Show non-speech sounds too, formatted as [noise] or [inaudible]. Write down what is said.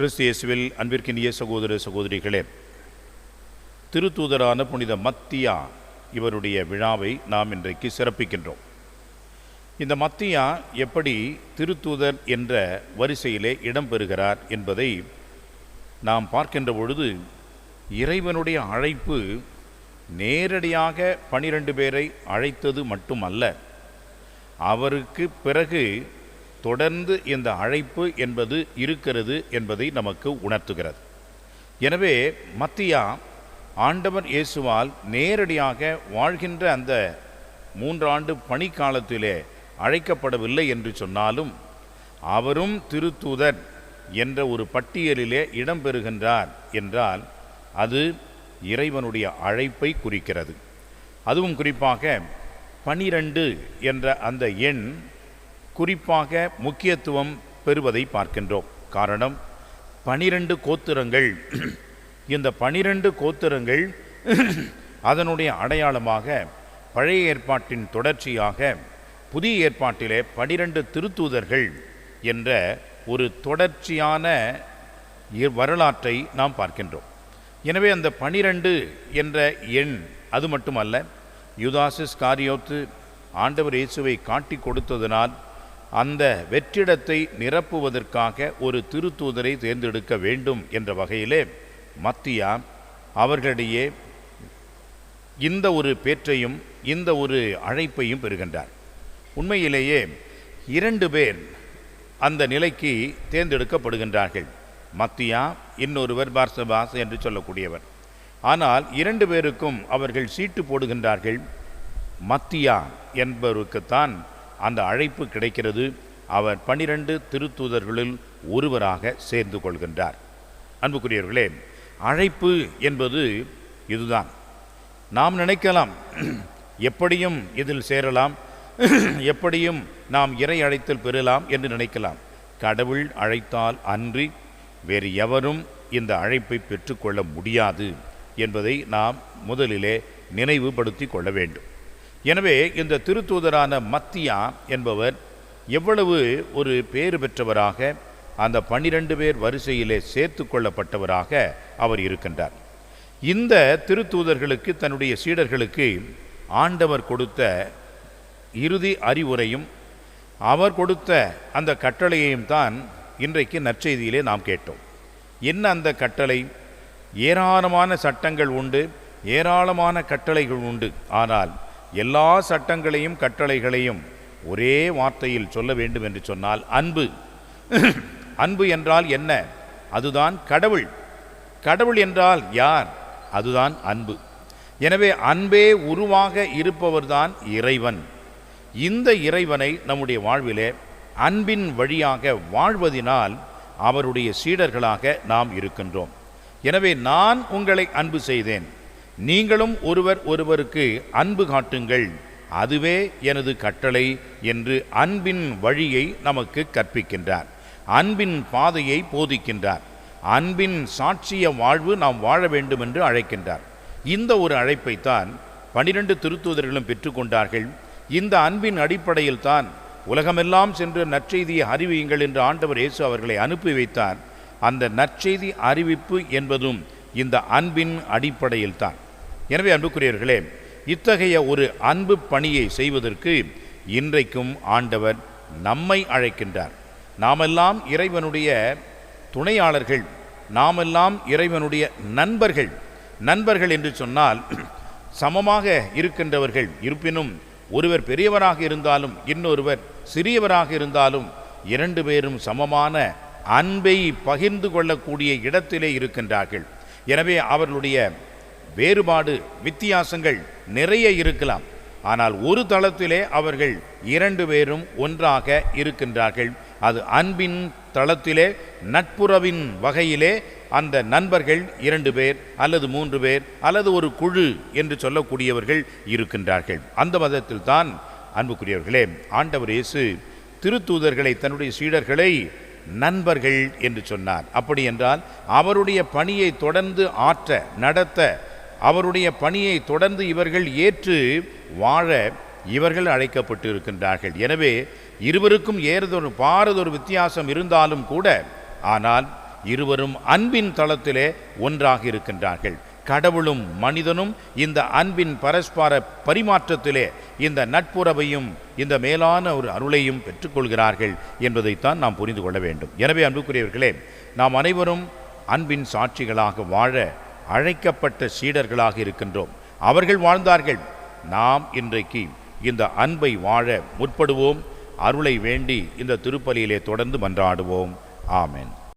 கிறிஸ்து இயேசுவில் அன்பிற்கினிய சகோதர சகோதரிகளே திருத்தூதரான புனித மத்தியா இவருடைய விழாவை நாம் இன்றைக்கு சிறப்பிக்கின்றோம். இந்த மத்தியா எப்படி திருத்தூதர் என்ற வரிசையிலே இடம்பெறுகிறார் என்பதை நாம் பார்க்கின்ற பொழுது இறைவனுடைய அழைப்பு நேரடியாக பனிரெண்டு பேரை அழைத்தது மட்டுமல்ல அவருக்கு பிறகு தொடர்ந்து இந்த அழைப்பு என்பது இருக்கிறது என்பதை நமக்கு உணர்த்துகிறது. எனவே மத்தியா ஆண்டவர் இயேசுவால் நேரடியாக வாழ்கின்ற அந்த மூன்றாண்டு பணிக்காலத்திலே அழைக்கப்படவில்லை என்று சொன்னாலும் அவரும் திருத்தூதர் என்ற ஒரு பட்டியலிலே இடம்பெறுகின்றார் என்றால் அது இறைவனுடைய அழைப்பை குறிக்கிறது. அதுவும் குறிப்பாக பனிரெண்டு என்ற அந்த எண் குறிப்பாக முக்கியத்துவம் பெறுவதை பார்க்கின்றோம். காரணம் பனிரெண்டு கோத்திரங்கள். இந்த பனிரெண்டு கோத்திரங்கள் அதனுடைய அடையாளமாக பழைய ஏற்பாட்டின் தொடர்ச்சியாக புதிய ஏற்பாட்டிலே பனிரெண்டு திருத்தூதர்கள் என்ற ஒரு தொடர்ச்சியான இ- வரலாற்றை நாம் பார்க்கின்றோம். எனவே அந்த பனிரெண்டு என்ற எண் அது மட்டுமல்ல யுதாசிஸ் காரியோத்து ஆண்டவர் இயேசுவை காட்டி கொடுத்ததனால் அந்த வெற்றிடத்தை நிரப்புவதற்காக ஒரு திருத்தூதரை தேர்ந்தெடுக்க வேண்டும் என்ற வகையிலே மத்தியா அவர்களிடையே இந்த ஒரு பேற்றையும் இந்த ஒரு அழைப்பையும் பெறுகின்றார். உண்மையிலேயே இரண்டு பேர் அந்த நிலைக்கு தேர்ந்தெடுக்கப்படுகின்றார்கள். மத்தியா இன்னொருவர் பார்சபாஸ் என்று சொல்லக்கூடியவர். ஆனால் இரண்டு பேருக்கும் அவர்கள் சீட்டு போடுகின்றார்கள். மத்தியா என்பவருக்குத்தான் அந்த அழைப்பு கிடைக்கிறது. அவர் பனிரெண்டு திருத்தூதர்களில் ஒருவராக சேர்ந்து கொள்கின்றார். அன்புக்குரியவர்களே அழைப்பு என்பது இதுதான். நாம் நினைக்கலாம் எப்படியும் இதில் சேரலாம் எப்படியும் நாம் இறை அழைத்தல் பெறலாம் என்று நினைக்கலாம். கடவுள் அழைத்தால் அன்றி வேறு எவரும் இந்த அழைப்பை பெற்றுக்கொள்ள முடியாது என்பதை நாம் முதலிலே நினைவுபடுத்தி கொள்ள வேண்டும். எனவே இந்த திருத்தூதரான மத்தியா என்பவர் எவ்வளவு ஒரு பேறு பெற்றவராக அந்த பன்னிரண்டு பேர் வரிசையிலே சேர்த்து கொள்ளப்பட்டவராக அவர் இருக்கின்றார். இந்த திருத்தூதர்களுக்கு தன்னுடைய சீடர்களுக்கு ஆண்டவர் கொடுத்த இறுதி அறிவுரையும் அவர் கொடுத்த அந்த கட்டளையையும் தான் இன்றைக்கு நற்செய்தியிலே நாம் கேட்டோம். என்ன அந்த கட்டளை? ஏராளமான சட்டங்கள் உண்டு ஏராளமான கட்டளைகள் உண்டு. ஆனால் எல்லா சட்டங்களையும் கட்டளைகளையும் ஒரே வார்த்தையில் சொல்ல வேண்டும் என்று சொன்னால் அன்பு. [clears throat] அன்பு என்றால் என்ன? அதுதான் கடவுள். கடவுள் என்றால் யார்? அதுதான் அன்பு. எனவே அன்பே உருவாக இருப்பவர்தான் இறைவன். இந்த இறைவனை நம்முடைய வாழ்விலே அன்பின் வழியாக வாழ்வதினால் அவருடைய சீடர்களாக நாம் இருக்கின்றோம். எனவே நான் உங்களை அன்பு செய்தேன். நீங்களும் ஒருவர் ஒருவருக்கு அன்பு காட்டுங்கள். அதுவே எனது கட்டளை என்று அன்பின் வழியை நமக்கு கற்பிக்கின்றார். அன்பின் பாதையை போதிக்கின்றார். அன்பின் சாட்சிய வாழ்வு நாம் வாழ வேண்டும் என்று அழைக்கின்றார். இந்த ஒரு அழைப்பைத்தான் பனிரெண்டு திருத்தூதர்களும் பெற்றுக்கொண்டார்கள் இந்த அன்பின் அடிப்படையில் தான் உலகமெல்லாம் சென்று நற்செய்தியை அறிவியுங்கள் என்று ஆண்டவர் இயேசு அவர்களை அனுப்பி வைத்தார். அந்த நற்செய்தி அறிவிப்பு என்பதும் இந்த அன்பின் அடிப்படையில் தான். எனவே அன்புக்குரியவர்களே இத்தகைய ஒரு அன்பு பணியை செய்வதற்கு இன்றைக்கும் ஆண்டவர் நம்மை அழைக்கின்றார். நாமெல்லாம் இறைவனுடைய துணையாளர்கள் நாமெல்லாம் இறைவனுடைய நண்பர்கள். நண்பர்கள் என்று சொன்னால் சமமாக இருக்கின்றவர்கள். இருப்பினும் ஒருவர் பெரியவராக இருந்தாலும் இன்னொருவர் சிறியவராக இருந்தாலும் இரண்டு பேரும் சமமான அன்பை பகிர்ந்து கொள்ளக்கூடிய இடத்திலே இருக்கின்றார்கள். எனவே அவர்களுடைய வேறுபாடு வித்தியாசங்கள் நிறைய இருக்கலாம். ஆனால் ஒரு தளத்திலே அவர்கள் இரண்டு பேரும் ஒன்றாக இருக்கின்றார்கள். அது அன்பின் தளத்திலே நட்புறவின் வகையிலே அந்த நண்பர்கள் இரண்டு பேர் அல்லது மூன்று பேர் அல்லது ஒரு குழு என்று சொல்லக்கூடியவர்கள் இருக்கின்றார்கள். அந்த மதத்தில் தான் அன்புக்குரியவர்களே ஆண்டவர் இயேசு திருத்தூதர்களை தன்னுடைய சீடர்களை நண்பர்கள் என்று சொன்னார். அப்படி என்றால் அவருடைய பணியை தொடர்ந்து ஆற்ற நடத்த அவருடைய பணியை தொடர்ந்து இவர்கள் ஏற்று வாழ இவர்கள் அழைக்கப்பட்டு இருக்கின்றார்கள் எனவே இருவருக்கும் ஏறதொரு பாரதொரு வித்தியாசம் இருந்தாலும் கூட ஆனால் இருவரும் அன்பின் தளத்திலே ஒன்றாக இருக்கின்றார்கள். கடவுளும் மனிதனும் இந்த அன்பின் பரஸ்பர பரிமாற்றத்திலே இந்த நட்புறவையும் இந்த மேலான ஒரு அருளையும் பெற்றுக்கொள்கிறார்கள் என்பதைத்தான் நாம் புரிந்து கொள்ள வேண்டும். எனவே அன்புக்குரியவர்களே நாம் அனைவரும் அன்பின் சாட்சிகளாக வாழ அழைக்கப்பட்ட சீடர்களாக இருக்கின்றோம். அவர்கள் வாழ்ந்தார்கள். நாம் இன்றைக்கு இந்த அன்பை வாழ முற்படுவோம். அருளை வேண்டி இந்த திருப்பலியிலே தொடர்ந்து மன்றாடுவோம். ஆமேன்.